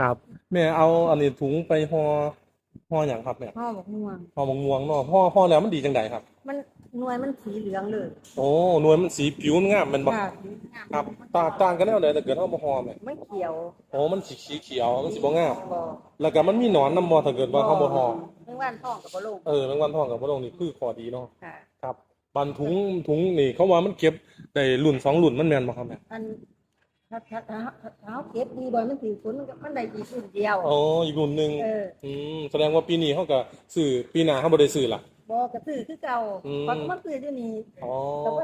ครับ แม่เอาอันนี้ถุงไปห่อห่ออย่างครับแม่ห่อบอกม่วง ห่อมะม่วงเนาะห่อห่อแล้วมันดีจังไดครับ มันหน่วยมันสีเหลืองเลยโอ้หน่วยมันสีผิวมันงามแมันบ่ค่ะครับต่างต่างกันแนวใดแต่เกิดเฮาบ่ห่อแม่มันเขียวโอ้มันสีเขียวมันสิบ่งามบ่แล้วก็มันมีหนอนนำบ่ถ้าเกิดว่าเฮาบ่ห่อเมื่อวานท้องกับบ่ลงเออแมงวันทองกับบ่ลงนี่คือข้อดีเนาะค่ะ ครับบันถุงถุงนี่เขาว่ามันเก็บได้รุ่นสองรุ่นมันแม่นบ่ครับแม่อัน ถ้าถ้าถ้าถ้าเขาเก็บดีบ่มันถือฝนมันก็มันได้อีกรุ่นเดียว อ๋ออีกรุ่นหนึงเอออืมแสดงว่าปีนี้เขาก็ซื้อปีหน้าเขาบ่ได้ซื้อล่ะบ่ก็ซื้อคือเก่าอืม เพราะมันซื้ออยู่นี่อ๋อ แต่ว่า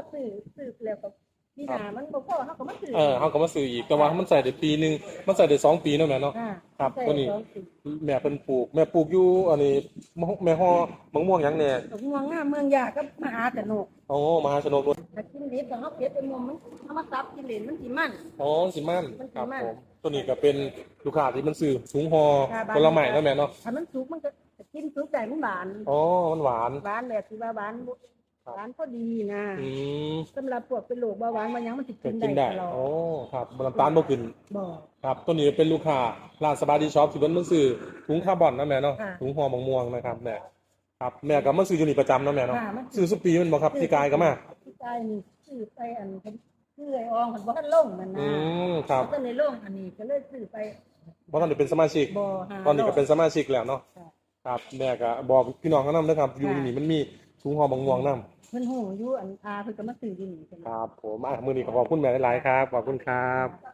ซื้อซื้อแล้วก็ พี่นามันบ่พอเขาก็มาซื้อเออเขาก็มาซื้ออีกแต่ว่ามันใส่ได้ปีหนึงมันใส่ได้สองปีเนาะแม่เนาะค่ะครับใส่ตัวนี้ สองปีแม่เพิ่นปลูก แม่ปลูกอยู่อันนี้มะแม่ฮ้อมะม่วงหยังแน่ดอกม่วงงามเมืองยากับมหาสนุกอ๋อมหาชนกด้วยถ้ากินดิบถ้าเขาเก็บไปมุมมันเอามาซับกินเหรนมันสิมัน อ๋อสิมันมันสิครับมันผมตัวนี้ก็เป็นลูกค้าที่มันซื้อถุงห่อค่ะบ้านผลไม้เนาะแม่เนาะถ้ามันสุกมันก็กินสุกได้มันหวานอ๋อมันหวาน หวานแบบที่ว่าหวานบ่ครับ หวานพอดีนะอืมสำหรับพวกเป็นโรคเบาหวานมันยังมันสิก็กินกินได้ได้ตลอดโอ้ครับน้ำตาลบ่ขึ้นบ่ครับตัวนี้เป็นลูกค้าร้านสบายดีช็อปที่เพิ่นมาซื้อถุงคาร์บอนนะแม่เนาะค่ะถุงห่อมะม่วงนะครับแม่ครับแม่ก็มาซื้ออยู่นี่ประจำนะแม่เนาะค่ะมันซื้อสุปีแมันบ่ครับที่กายก็มาที่กายนี่ซื้อไปอันเพิ่นซื้อไอ้อองเพิ่นบ่ทันลงมันอืนะมครับบ่ทันได้ลงอันนี้ก็เลยซื้อไปบ่ทันได้เป็นสมาชิก บ่หาตอนนี้ก็เป็นสมาชิกแล้วเนาะ ค่ะ ครับแม่ก็บอกพี่น้องเขานำนะครับอยู่ค่ะนี่มันมี ถุงห่อมะม่วงนํเพิ่นฮู้อยู่อันอาเพิ่นก็มาซื้ออยู่นี่เพิ่น ครับผมอะมื้อนี้ก็ขอบคุณแม่หลายๆครับ ขอบคุณครับ